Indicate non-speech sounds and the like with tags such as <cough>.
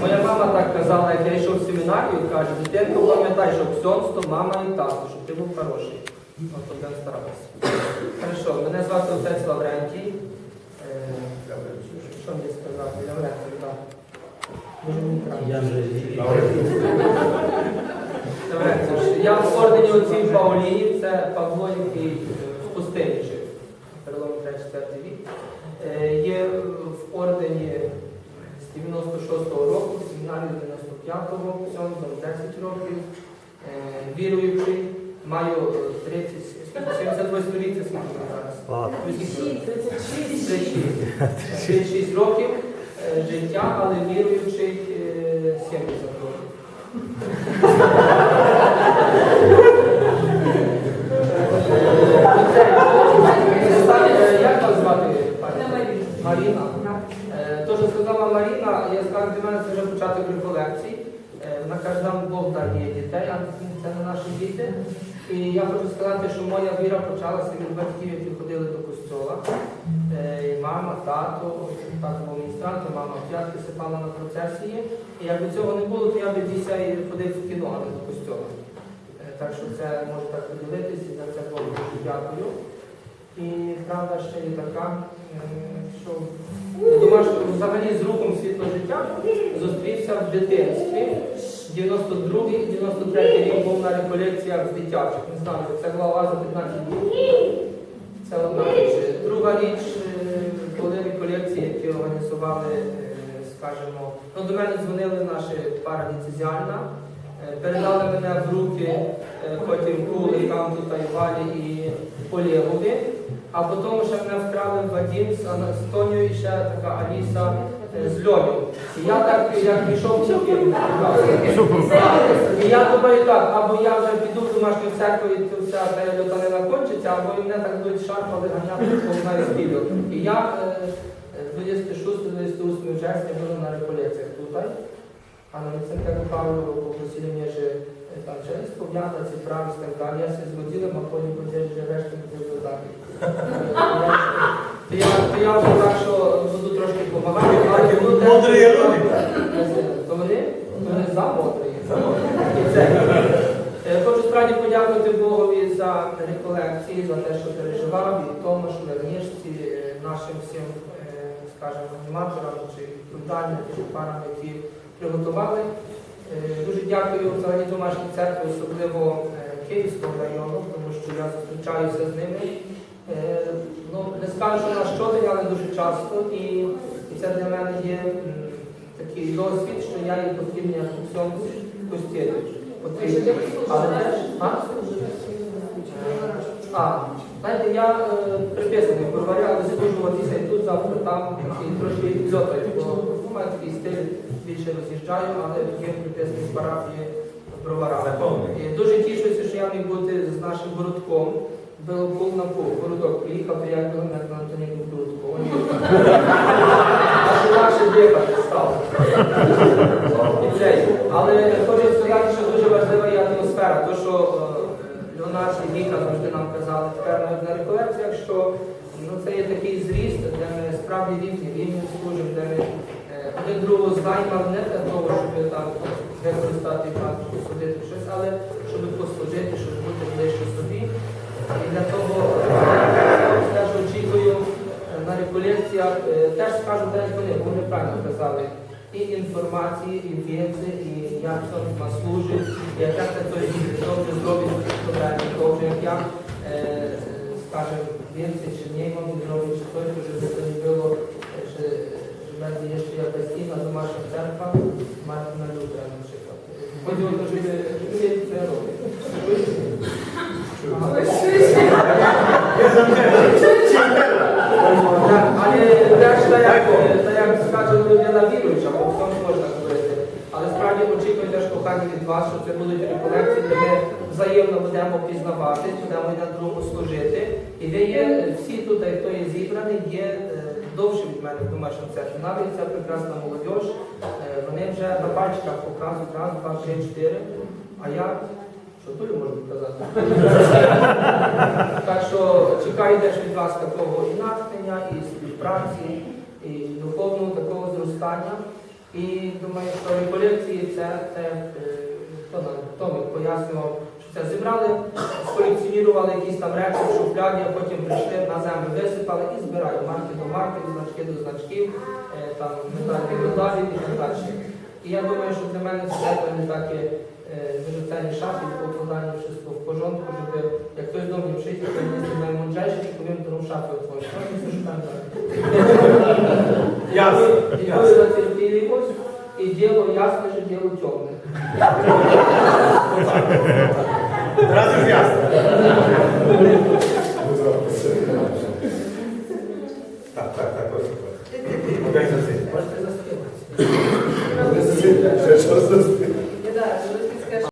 Моя мама так казала, як я йшов в семінарію, каже, дитинко, пам'ятай, що ксьонс то мама і тато, щоб ти був хороший. От я старався. Хорошо, мене звати отець Лаврентій. Е, Що мені сказати? Лаврентій, так. Дуже мені краще. Я вже Лаврентій. Я в ордені отців Паулії, це Павло, який е, в пустині жив. Перелом 3-4 вік. Е, Є в ордені з 96-го року, в семінарі з 95-го, всьому 10 років. Е, Віруючий, маю е, 30, скільки, 78 рік, це скільки зараз? 36. 36 років е, життя, але віруючий е, 70 років. Е, Як вас звати? пані? Маріна. Е, То, що сказала Маріна, я скажу, для мене це вже реколекцій. Е, Вона каже, нам Бог дітей, а це не наші діти. І я хочу сказати, що моя віра почалася від батьків, які ходили до костьола. Е, Мама, тато, тато був міністрант, мама п'ятки сипала на процесії. І якби цього не було, то я б дійся і ходив в кіно, а не до костьола. Е, Так що це може так поділитися, і за це Богу дуже дякую. І правда ще є така, е, що думаю, що взагалі з рухом світло життя зустрівся в дитинстві. 92-й, 93-й рік був на реколекціях з дитячих. Не знаю, це глава за 15 днів. Це одна річ. Друга річ, е, були реколекції, які організували, е, скажімо, ну, до мене дзвонили наші пара ліцезіальна, передали мене в руки потім Куликам, тут Валі і Олегові, а потім ще мене вкрали Вадим з Анастонію і ще така Аліса е, з Льоню. І я так, як пішов в <laughs> і я думаю так, або я вже піду в домашню церкву і вся перельотанина кончиться, або мене так будуть шарпали ганяти по знаю спілю. І я е, 26-28 вересня буду на реколекціях тут. А на Віценка Павлу попросили мене, е, там через пов'язати, правильно, так далі. Я се згодила, а потім потім вже решті буде додати. То я, вже так, що буду трошки допомагати, але Мудрі люди. То вони? То вони за мудрі. І це. Е, Хочу справді подякувати Богові за реколекції, за те, що переживав, і тому, що вернішці е, нашим всім, е, скажімо, аніматорам чи відповідальним чи парам, які приготували. Е, Дуже дякую взагалі домашній церкві, особливо е, Київського району, тому що я зустрічаюся з ними. Е, Ну, не скажу, що на щодень, але дуже часто. І, і це для мене є такий досвід, що я є потрібен як у всьому постійно. А? Знаєте, я е, приписаний в броварі, але і тут, завтра там, і трошки відльотаю, бо ну, маю такий стиль, більше роз'їжджаю, але є приписаний з парафії в броварах. Дуже тішуся, що я міг бути з нашим городком. Було пол на пол, городок приїхав, то я був на Антоніну Городку. <laughs> Аж інакше дихати стало. І. Але хочу сказати, що дуже важлива є атмосфера. То, що е, Леонард і Віка завжди нам казали тепер на реколекціях, що ну, це є такий зріст, де ми справді рівні, рівні служимо, де ми е, один другого знаємо не для того, щоб там використати і посудити щось, але щоб послужити, щоб бути ближче собі. І для того теж очікую на реколекціях, е, теж скажу, де вони, бо вони правильно казали, і інформації, і віці, і як це нам служить, і як це той добре зробить правильно, добре, як я, е, скажем, віці, чи ні, вам зробить, чи той, щоб це не якась інна домашня церква, Мартина Лютера, наприклад. Хотіло, щоб люди це робить. Але теж та як, скаже людина віруюча, бо в цьому можна говорити. Але справді очікую теж кохання від вас, що це будуть реколекції, де ми взаємно будемо пізнавати, будемо один другому служити. І ви є всі тут, хто є зібраний, є е, довше від мене домашньому церкві. Навіть ця прекрасна молодь, е, вони вже на пальчиках показують раз, два, три, чотири. А я Що то можна казати. <laughs> так що чекайте ж від вас такого і натхнення, і співпраці, і духовного такого зростання. І думаю, що реколекції це, це е, хто нам пояснював, це зібрали, сколекціонували якісь там речі шуфляді, а потім прийшли на землю, висипали і збирають марки до марків, значки до значків, е, там медалі до медалів і так далі. І я думаю, що для мене це не такі е, дуже ценні шафи по вкладанню wszystko в do mnie przyjdzie, to nie jestem najmądrzejszy, tylko wiem, którą szafę otworzyć. No więc już tam tak. Ясно, I ясно. była cierpliwość i dzieło Teraz już jasne.